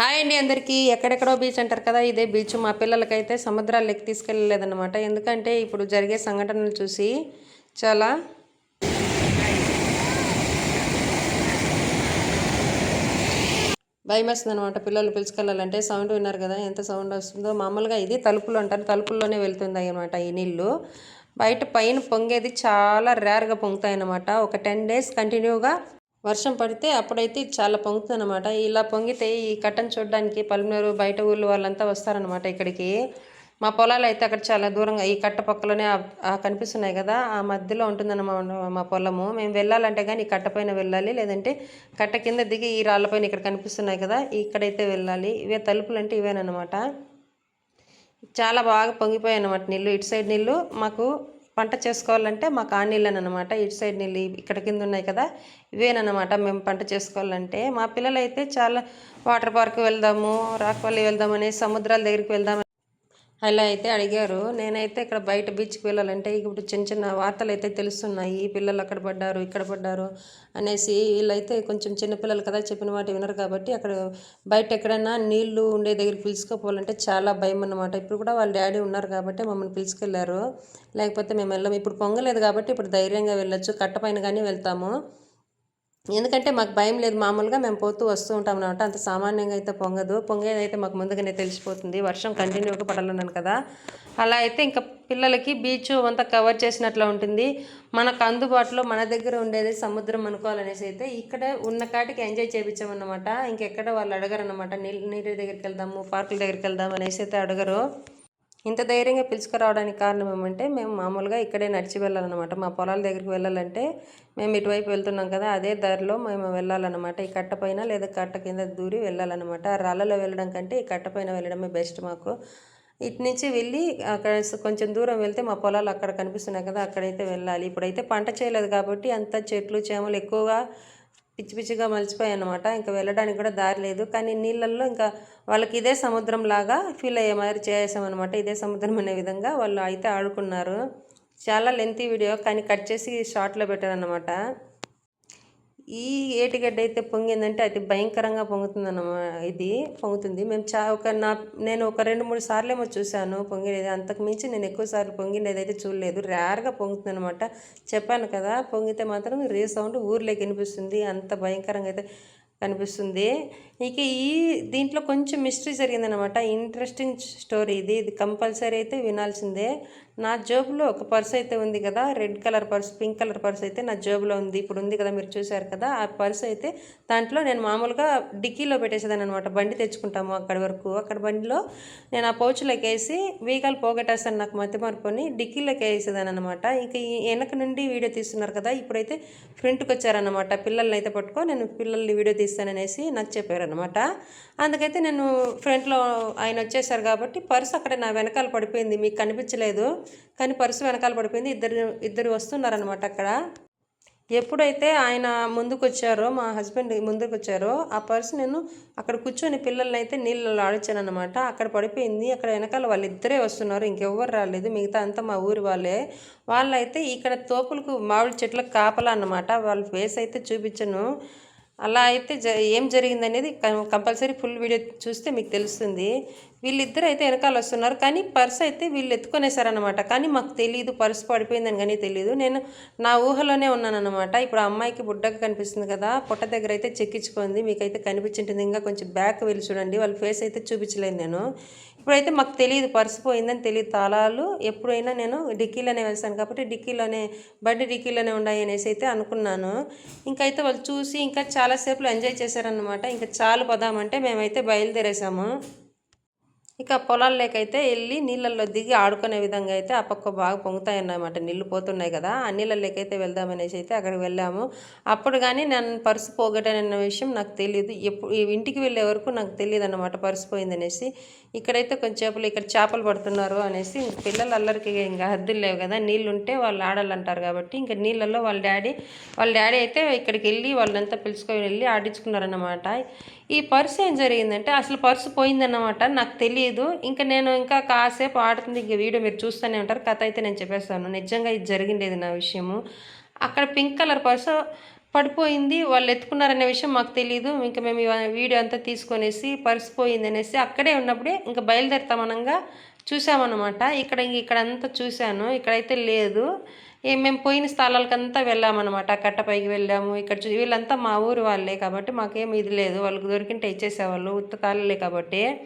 Hi అండి అందరికీ. ఎక్కడెక్కడో బీచ్ అంటారు కదా ఇదే బీచ్. మా పిల్లలకైతే సముద్రాలకి తీసుకెళ్ళలేదన్నమాట. ఎందుకంటే ఇప్పుడు జరిగే సంఘటనలు చూసి చాలా భయం వేస్తుంది అనమాట పిల్లలు పిలుచుకెళ్ళాలంటే సౌండ్ విన్నారు కదా ఎంత సౌండ్ వస్తుందో. మామూలుగా ఇది తలుపులు అంటారు తలుపుల్లోనే వెళ్తుంది అనమాట ఈ నీళ్ళు. బయట పైన పొంగేది చాలా రేర్గా పొంగుతాయి అనమాట ఒక టెన్ డేస్ కంటిన్యూగా వర్షం పడితే అప్పుడైతే చాలా పొంగుతుంది అనమాట ఇలా పొంగితే ఈ కట్టను చూడడానికి పలుమూరు బయట ఊళ్ళు వాళ్ళంతా వస్తారనమాట ఇక్కడికి. మా పొలాలు అయితే అక్కడ చాలా దూరంగా ఈ కట్ట పక్కలోనే కనిపిస్తున్నాయి కదా ఆ మధ్యలో ఉంటుందన్నమాట మా పొలము. మేము వెళ్ళాలంటే కానీ ఈ కట్ట పైన వెళ్ళాలి లేదంటే కట్ట కింద దిగి ఈ రాళ్ళపైన ఇక్కడ కనిపిస్తున్నాయి కదా ఇక్కడైతే వెళ్ళాలి. ఇవే తలుపులు అంటే ఇవేనమాట చాలా బాగా పొంగిపోయాయి అనమాట నీళ్ళు. ఇటు సైడ్ నీళ్ళు మాకు పంట చేసుకోవాలంటే మాకు ఆ అనమాట ఇటు సైడ్ నీళ్ళు ఇక్కడ కింద ఉన్నాయి కదా ఇవేనమాట మేము పంట చేసుకోవాలంటే. మా పిల్లలు అయితే చాలా వాటర్ పార్క్ వెళ్దాము రాక్వల్లి వెళ్దాం అనేసి సముద్రాల దగ్గరికి వెళ్దాం అలా అయితే అడిగారు. నేనైతే ఇక్కడ బయట బీచ్కి వెళ్ళాలంటే ఇప్పుడు చిన్న చిన్న వార్తలు అయితే తెలుస్తున్నాయి. పిల్లలు అక్కడ పడ్డారు ఇక్కడ పడ్డారు అనేసి వీళ్ళైతే కొంచెం చిన్నపిల్లలు కదా చెప్పిన మాట వినరు కాబట్టి అక్కడ బయట ఎక్కడైనా నీళ్ళు ఉండే దగ్గరికి పిలుచుకోపోవాలంటే చాలా భయం అన్నమాట. ఇప్పుడు కూడా వాళ్ళ డాడీ ఉన్నారు కాబట్టి మమ్మల్ని పిలుచుకెళ్ళారు లేకపోతే మేము వెళ్ళాము. ఇప్పుడు పొంగలేదు కాబట్టి ఇప్పుడు ధైర్యంగా వెళ్ళొచ్చు. కట్టపైన కానీ వెళ్తాము. ఎందుకంటే మాకు భయం లేదు. మామూలుగా మేము పోతూ వస్తూ ఉంటాం అనమాట అంత సామాన్యంగా అయితే పొంగదు. పొంగేది అయితే మాకు ముందుగానే తెలిసిపోతుంది. వర్షం కంటిన్యూగా పడాలన్నాను కదా. అలా అయితే ఇంకా పిల్లలకి బీచ్ అంతా కవర్ చేసినట్లు ఉంటుంది. మనకు అందుబాటులో మన దగ్గర ఉండేది సముద్రం అనుకోవాలనేసి అయితే ఇక్కడ ఉన్న కాటికి ఎంజాయ్ చేయించామన్నమాట ఇంకెక్కడ వాళ్ళు అడగరు అనమాట నీళ్ళ నీటి దగ్గరికి వెళ్దాము పార్కుల దగ్గరికి వెళ్దాము అనేసి అయితే అడగరు. ఇంత ధైర్యంగా పిలుచుకురావడానికి కారణం ఏమంటే మేము మామూలుగా ఇక్కడే నడిచి వెళ్ళాలన్నమాట. మా పొలాల దగ్గరికి వెళ్ళాలంటే మేము ఇటువైపు వెళ్తున్నాం కదా అదే దారిలో మేము వెళ్ళాలన్నమాట. ఈ కట్ట పైన లేదా కట్ట కింద దూరి వెళ్ళాలన్నమాట. ఆ రాళ్ళలో వెళ్ళడం కంటే ఈ కట్ట పైన వెళ్ళడమే బెస్ట్ మాకు. ఇటు నుంచి వెళ్ళి అక్కడ కొంచెం దూరం వెళ్తే మా పొలాలు అక్కడ కనిపిస్తున్నాయి కదా అక్కడైతే వెళ్ళాలి. ఇప్పుడైతే పంట చేయలేదు కాబట్టి అంత చెట్లు చేమలు ఎక్కువగా పిచ్చి పిచ్చిగా మలిచిపోయాయి అనమాట ఇంకా వెళ్ళడానికి కూడా దారి లేదు. కానీ నీళ్ళల్లో ఇంకా వాళ్ళకి ఇదే సముద్రం లాగా ఫీల్ అయ్యే మాదిరి చేసామన్నమాట ఇదే సముద్రం అనే విధంగా వాళ్ళు అయితే ఆడుకున్నారు. చాలా లెంతీ వీడియో కానీ కట్ చేసి షార్ట్లో పెట్టారనమాట ఈ ఏటిగడ్డ అయితే పొంగిందంటే అది భయంకరంగా పొంగుతుందన్నమా ఇది? పొంగుతుంది. మేము చా ఒక నా నేను ఒక రెండు మూడు సార్లు ఏమో చూశాను పొంగినది. అంతకు మించి నేను ఎక్కువ సార్లు పొంగినది అయితే చూడలేదు. రేర్గా పొంగుతుంది అనమాట చెప్పాను కదా పొంగితే మాత్రం రీ సౌండ్ ఊర్లోకి వినిపిస్తుంది. అంత భయంకరంగా అయితే కనిపిస్తుంది. ఇక ఈ దీంట్లో కొంచెం మిస్టరీ జరిగిందనమాట ఇంట్రెస్టింగ్ స్టోరీ ఇది. ఇది కంపల్సరీ అయితే వినాల్సిందే. నా జేబులో ఒక పర్స్ అయితే ఉంది కదా red colour purse pink colour purse అయితే నా జేబులో ఉంది. ఇప్పుడు ఉంది కదా మీరు చూశారు కదా ఆ పర్స్ అయితే దాంట్లో నేను మామూలుగా డిక్కీలో పెట్టేసేదాన్ని అనమాట బండి తెచ్చుకుంటాము అక్కడి వరకు. అక్కడ బండిలో నేను ఆ పౌచ్లోకి వేసి వీగాలు పోగొట్టేస్తాను నాకు మతి మరుపుని డిక్కీలోకి వేసేదాన్ని అనమాట ఇంకా ఈ వెనక నుండి వీడియో తీస్తున్నారు కదా ఇప్పుడైతే ఫ్రంట్కి వచ్చారనమాట పిల్లల్ని అయితే పట్టుకో నేను పిల్లల్ని వీడియో తీస్తాననేసి నాకు చెప్పారనమాట అందుకైతే నేను ఫ్రంట్లో ఆయన వచ్చేసారు కాబట్టి పర్స్ అక్కడ నా వెనకాల పడిపోయింది మీకు కనిపించలేదు. కానీ పర్సు వెనకాల పడిపోయింది. ఇద్దరు ఇద్దరు వస్తున్నారనమాట అక్కడ. ఎప్పుడైతే ఆయన ముందుకు వచ్చారో మా హస్బెండ్ ముందుకు వచ్చారో ఆ పర్సు నేను అక్కడ కూర్చొని పిల్లల్ని అయితే నీళ్ళలో ఆడిచాను అనమాట అక్కడ పడిపోయింది. అక్కడ వెనకాల వాళ్ళిద్దరే వస్తున్నారు. ఇంకెవ్వరు రాలేదు. మిగతా అంతా మా ఊరి వాళ్ళే. వాళ్ళైతే ఇక్కడ తోపులకు మామిడి చెట్లకు కాపలా అన్నమాట. వాళ్ళ ఫేస్ అయితే చూపించను. అలా అయితే జ ఏం జరిగిందనేది కంపల్సరీ ఫుల్ వీడియో చూస్తే మీకు తెలుస్తుంది. వీళ్ళిద్దరు అయితే వెనకాల వస్తున్నారు కానీ పర్స్ అయితే వీళ్ళు ఎత్తుకొనేసారనమాట కానీ మాకు తెలియదు పర్స్ పడిపోయిందని కానీ తెలియదు నేను నా ఊహలోనే ఉన్నానన్నమాట. ఇప్పుడు అమ్మాయికి బుడ్డగా కనిపిస్తుంది కదా పొట్ట దగ్గర అయితే చెక్కించుకుంది. మీకైతే కనిపించింటుంది. ఇంకా కొంచెం బ్యాక్ వెళ్ళి చూడండి. వాళ్ళ ఫేస్ అయితే చూపించలేదు నేను. ఇప్పుడైతే మాకు తెలియదు పర్స్ పోయిందని తెలియదు తాళాలు. ఎప్పుడైనా నేను డిక్కీలోనే వెళ్తాను కాబట్టి డిక్కీలోనే బండి డిక్కీలోనే ఉన్నాయి అనేసి అయితే అనుకున్నాను. ఇంకైతే వాళ్ళు చూసి ఇంకా చాలాసేపులు ఎంజాయ్ చేశారనమాట ఇంకా చాలు పదామంటే మేమైతే బయలుదేరేసాము ఇక పొలాల్లోకైతే వెళ్ళి నీళ్ళల్లో దిగి ఆడుకునే విధంగా అయితే ఆ పక్క బాగా పొంగుతాయి అన్నమాట నీళ్ళు పోతున్నాయి కదా ఆ నీళ్ళల్లోకైతే వెళ్దామనేసి అయితే అక్కడికి వెళ్ళాము. అప్పుడు కానీ నేను పర్సు పోగొట్టానన్న విషయం నాకు తెలియదు ఎప్పుడు ఇంటికి వెళ్ళే వరకు నాకు తెలియదు అన్నమాట పర్సు పోయిందనేసి. ఇక్కడైతే కొంచెం చేపలు ఇక్కడ చేపలు పడుతున్నారు అనేసి పిల్లలు అల్లరికి ఇంకా హద్దులు లేవు కదా నీళ్ళు ఉంటే వాళ్ళు ఆడాలంటారు కాబట్టి ఇంకా నీళ్ళల్లో వాళ్ళ డాడీ వాళ్ళ డాడీ అయితే ఇక్కడికి వెళ్ళి వాళ్ళంతా పిలుచుకొని వెళ్ళి ఆడించుకున్నారన్నమాట. ఈ పర్స్ ఏం జరిగిందంటే అసలు పర్సు పోయిందన్నమాట నాకు తెలియదు ఇంకా నేను ఇంకా కాసేపు ఆడుతుంది ఇంక వీడియో మీరు చూస్తూనే ఉంటారు. కథ అయితే నేను చెప్పేస్తాను. నిజంగా ఇది జరిగిండేది నా విషయము. అక్కడ పింక్ కలర్ పర్సు పడిపోయింది. వాళ్ళు ఎత్తుకున్నారనే విషయం మాకు తెలియదు ఇంకా మేము వీడియో అంతా తీసుకొనేసి పర్స్ పోయింది అనేసి అక్కడే ఉన్నప్పుడే ఇంకా బయలుదేరుతామనంగా చూసామన్నమాట. ఇక్కడ ఇంక ఇక్కడ అంతా చూశాను. ఇక్కడైతే లేదు. మేము పోయిన స్థలాలకంతా వెళ్ళామన్నమాట. కట్టపైకి వెళ్ళాము. ఇక్కడ చూ- వీళ్ళంతా మా ఊరు వాళ్ళే కాబట్టి మాకేం ఇది లేదు. వాళ్ళకి దొరికింటే ఇచ్చేసేవాళ్ళు. ఉత్త తాళలే కాబట్టి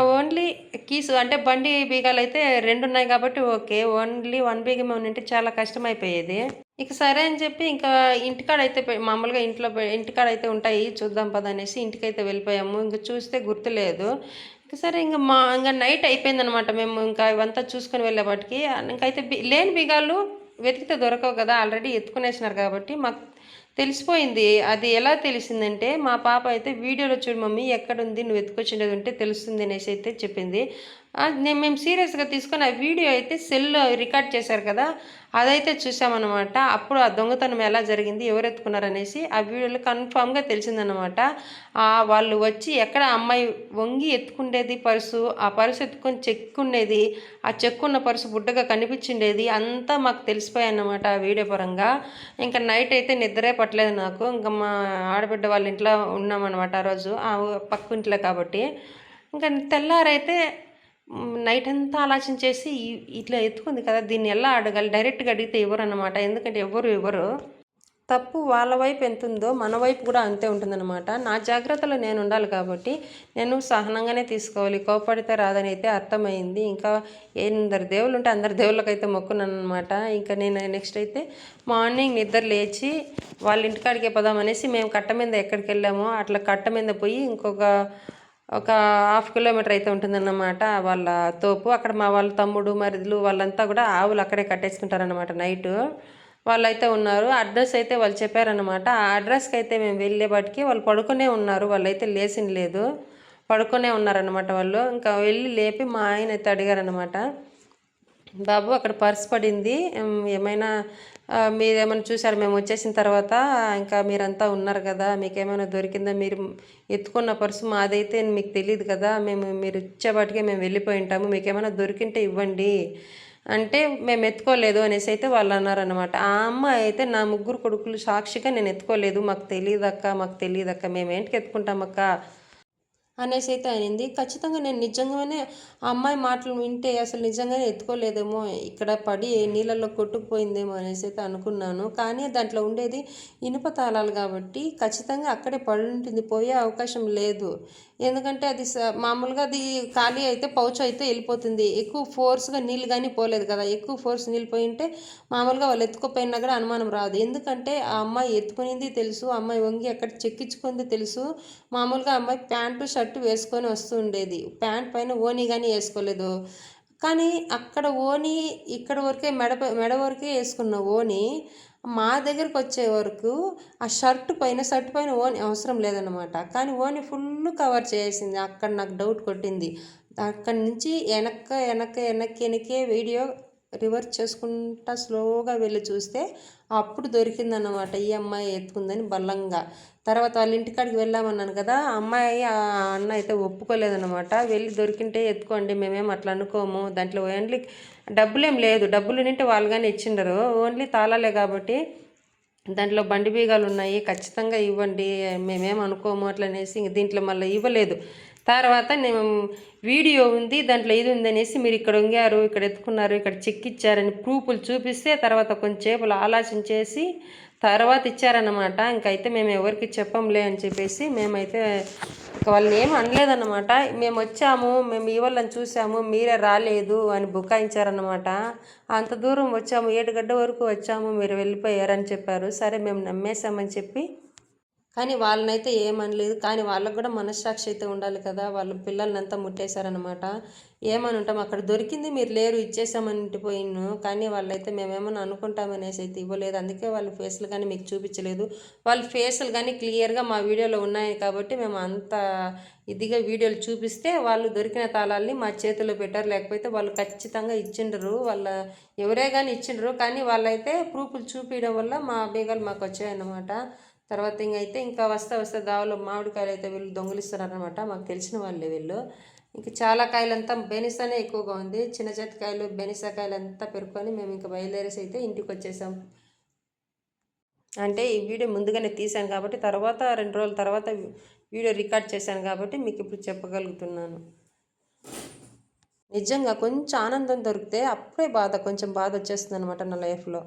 ఓన్లీ కీస్ అంటే బండి బీగాలు అయితే రెండు ఉన్నాయి కాబట్టి ఓకే. ఓన్లీ వన్ బీగం ఉంటే చాలా కష్టమైపోయేది. ఇక సరే అని చెప్పి ఇంకా ఇంటికాడ అయితే మామూలుగా ఇంట్లో ఇంటికాడ అయితే ఉంటాయి. చూద్దాం పద అనేసి ఇంటికైతే వెళ్ళిపోయాము. ఇంకా చూస్తే గుర్తులేదు ఇంకా సరే ఇంకా మా ఇంకా నైట్ అయిపోయిందనమాట మేము ఇంకా ఇవంతా చూసుకొని వెళ్ళేపాటికి. ఇంకైతే లేని బీగాలు వెతికితే దొరకవు కదా ఆల్రెడీ ఎత్తుకునేసినారు కాబట్టి మాకు తెలిసిపోయింది. అది ఎలా తెలిసిందంటే మా పాప అయితే వీడియోలో చూడు మమ్మీ ఎక్కడుంది నువ్వు ఎత్తుకొచ్చిండేది ఉంటే తెలుస్తుంది అనేసి అయితే చెప్పింది. నేను మేము సీరియస్గా తీసుకొని ఆ వీడియో అయితే సెల్లో రికార్డ్ చేశారు కదా అదైతే చూసామన్నమాట. అప్పుడు ఆ దొంగతనం ఎలా జరిగింది ఎవరు ఎత్తుకున్నారు అనేసి ఆ వీడియోలో కన్ఫామ్గా తెలిసిందనమాట వాళ్ళు వచ్చి ఎక్కడ అమ్మాయి వంగి ఎత్తుకుండేది పర్సు ఆ పర్సు ఎత్తుకొని చెక్కుండేది ఆ చెక్కున్న పర్సు బుడ్డగా కనిపించిండేది అంతా మాకు తెలిసిపోయాయన్నమాట ఆ వీడియో పరంగా. ఇంకా నైట్ అయితే నిద్రే పట్టలేదు నాకు. ఇంకా మా ఆడబిడ్డ వాళ్ళ ఇంట్లో ఉన్నామన్నమాట ఆ రోజు ఆ ఊ- పక్క ఇంట్లో కాబట్టి. ఇంకా తెల్లారైతే నైట్ అంతా ఆలోచించేసి ఇట్లా ఎత్తుకుంది కదా దీన్ని ఎలా అడగాలి? డైరెక్ట్గా అడిగితే ఇవ్వరు అనమాట ఎందుకంటే ఎవరు ఇవ్వరు తప్పు వాళ్ళ వైపు ఎంత ఉందో మన వైపు కూడా అంతే ఉంటుందన్నమాట. నా జాగ్రత్తలో నేను ఉండాలి కాబట్టి నేను సహనంగానే తీసుకోవాలి. కోపడితే రాదని అయితే అర్థమైంది. ఇంకా ఎందరు దేవుళ్ళు ఉంటే అందరు దేవుళ్ళకైతే మొక్కున్నానమాట ఇంకా నేను నెక్స్ట్ అయితే మార్నింగ్ నిద్ర లేచి వాళ్ళ ఇంటికాడికే పోదామనేసి మేము కట్ట మీద ఎక్కడికి వెళ్ళామో అట్లా కట్ట మీద పోయి ఇంకొక ఒక హాఫ్ కిలోమీటర్ అయితే ఉంటుందన్నమాట వాళ్ళ తోపు. అక్కడ మా వాళ్ళ తమ్ముడు మరిదులు వాళ్ళంతా కూడా ఆవులు అక్కడే కట్టేసుకుంటారనమాట నైట్. వాళ్ళైతే ఉన్నారు. అడ్రస్ అయితే వాళ్ళు చెప్పారనమాట ఆ అడ్రస్కి అయితే మేము వెళ్ళేపాటికి వాళ్ళు పడుకునే ఉన్నారు. వాళ్ళైతే లేచిన లేదు. పడుకునే ఉన్నారనమాట వాళ్ళు. ఇంకా వెళ్ళి లేపి మా ఆయన అయితే అడిగారనమాట బాబు అక్కడ పర్స్ పడింది. ఏమైనా మీరేమైనా చూసారు మేము వచ్చేసిన తర్వాత ఇంకా మీరంతా ఉన్నారు కదా మీకు ఏమైనా దొరికిందా? మీరు ఎత్తుకున్న పర్సు మాదైతే మీకు తెలియదు కదా మేము మీరు ఇచ్చేపాటికే మేము వెళ్ళిపోయి ఉంటాము మీకు ఏమైనా దొరికింటే ఇవ్వండి. అంటే మేము ఎత్తుకోలేదు అనేసి అయితే వాళ్ళు అన్నారనమాట ఆ అమ్మాయి అయితే నా ముగ్గురు కొడుకులు సాక్షిగా నేను ఎత్తుకోలేదు. మాకు తెలియదక్క మాకు తెలియదక్క మేము ఏంటికి ఎత్తుకుంటామక్క? అనేసి అయితే అనింది. ఖచ్చితంగా నేను నిజంగానే ఆ అమ్మాయి మాటలు వింటే అసలు నిజంగానే ఎత్తుకోలేదేమో ఇక్కడ పడి నీళ్ళల్లో కొట్టుకుపోయిందేమో అనేసి అయితే అనుకున్నాను. కానీ దాంట్లో ఉండేది ఇనుప తాళాలు కాబట్టి ఖచ్చితంగా అక్కడే పడి ఉంటుంది పోయే అవకాశం లేదు. ఎందుకంటే అది స- మామూలుగా అది ఖాళీ అయితే పౌచ్ అయితే వెళ్ళిపోతుంది. ఎక్కువ ఫోర్స్గా నీళ్ళు కానీ పోలేదు కదా. ఎక్కువ ఫోర్స్ నీళ్ళు పోయి ఉంటే మామూలుగా వాళ్ళు ఎత్తుకోపోయినా కూడా అనుమానం రాదు. ఎందుకంటే ఆ అమ్మాయి ఎత్తుకునింది తెలుసు అమ్మాయి వంగి అక్కడ చెక్కించుకుంది తెలుసు. మామూలుగా అమ్మాయి ప్యాంటు షర్ట్ వేసుకొని వస్తూ ఉండేది. ప్యాంట్ పైన ఓని కానీ వేసుకోలేదు. కానీ అక్కడ ఓని ఇక్కడ వరకే మెడ మెడ వరకే వేసుకున్న ఓని మా దగ్గరకు వచ్చే వరకు ఆ షర్ట్ పైన షర్ట్ పైన ఓని అవసరం లేదనమాట కానీ ఓని ఫుల్ కవర్ చేసింది. అక్కడ నాకు డౌట్ కొట్టింది. అక్కడి నుంచి వెనక్క వెనక వెనక్కి వెనకే వీడియో రివర్స్ చేసుకుంటా స్లోగా వెళ్ళి చూస్తే అప్పుడు దొరికిందన్నమాట ఈ అమ్మాయి ఎత్తుకుందని బలంగా. తర్వాత వాళ్ళ ఇంటికాడికి వెళ్ళామన్నాను కదా ఆ అమ్మాయి ఆ అన్న అయితే ఒప్పుకోలేదన్నమాట. వెళ్ళి దొరికింటే ఎత్తుకోండి మేమేం అట్లా అనుకోము. దాంట్లో ఓన్లీ డబ్బులేం లేదు. డబ్బులు నింటే వాళ్ళు కానీ ఇచ్చిండరు. ఓన్లీ తాళాలే కాబట్టి దాంట్లో బండి బీగాలు ఉన్నాయి. ఖచ్చితంగా ఇవ్వండి. మేమేం అనుకోము అట్లా అనేసి ఇంక దీంట్లో మళ్ళీ ఇవ్వలేదు. తర్వాత నేను వీడియో ఉంది దాంట్లో ఇది ఉందనేసి మీరు ఇక్కడ వంగారు ఇక్కడ ఎత్తుకున్నారు ఇక్కడ చెక్కిచ్చారని ప్రూఫ్లు చూపిస్తే తర్వాత కొంచెంసేపు ఆలోచించేసి తర్వాత ఇచ్చారన్నమాట. ఇంకైతే మేము ఎవరికి చెప్పంలే అని చెప్పేసి మేమైతే ఇక వాళ్ళని ఏం అనలేదన్నమాట. మేము వచ్చాము మేము ఈ వాళ్ళని చూసాము మీరే రాలేదు అని బుకాయించారన్నమాట. అంత దూరం వచ్చాము ఏడుగడ్డ వరకు వచ్చాము మీరు వెళ్ళిపోయారని చెప్పారు. సరే మేము నమ్మేశామని చెప్పి కానీ వాళ్ళనైతే ఏమనలేదు. కానీ వాళ్ళకు కూడా మనస్సాక్షి అయితే ఉండాలి కదా. వాళ్ళ పిల్లల్ని అంతా ముట్టేశారనమాట ఏమని ఉంటాం అక్కడ దొరికింది మీరు లేరు ఇచ్చేసామని ఇంటిపోయిను కానీ వాళ్ళైతే మేమేమన్నా అనుకుంటామనేసి అయితే ఇవ్వలేదు. అందుకే వాళ్ళ ఫేస్లు కానీ మీకు చూపించలేదు. వాళ్ళ ఫేస్లు కానీ క్లియర్గా మా వీడియోలో ఉన్నాయి కాబట్టి మేము అంత ఇదిగా వీడియోలు చూపిస్తే వాళ్ళు దొరికిన తాళాలని మా చేతిలో పెట్టారు. లేకపోతే వాళ్ళు ఖచ్చితంగా ఇచ్చిండ్రు. వాళ్ళ ఎవరే కానీ ఇచ్చిండ్రు. కానీ వాళ్ళైతే ప్రూఫ్లు చూపించడం వల్ల మా బీగాలు మాకు వచ్చాయన్నమాట. తర్వాత ఇంకైతే ఇంకా వస్తా వస్తా దావలో మామిడికాయలు అయితే వీళ్ళు దొంగిలిస్తున్నారనమాట మాకు తెలిసిన వాళ్ళే వీళ్ళు. ఇంక చాలా కాయలంతా బెనిసానే ఎక్కువగా ఉంది. చిన్న చేతికాయలు బెనిసా కాయలు అంతా పెరుకొని మేము ఇంకా బయలుదేరేసి అయితే ఇంటికి వచ్చేసాం అంటే ఈ వీడియో ముందుగానే తీశాను కాబట్టి తర్వాత రెండు రోజుల తర్వాత వీడియో రికార్డ్ చేశాను కాబట్టి మీకు ఇప్పుడు చెప్పగలుగుతున్నాను. నిజంగా కొంచెం ఆనందం దొరికితే అప్పుడే బాధ కొంచెం బాధ వచ్చేస్తుంది అనమాట నా లైఫ్లో.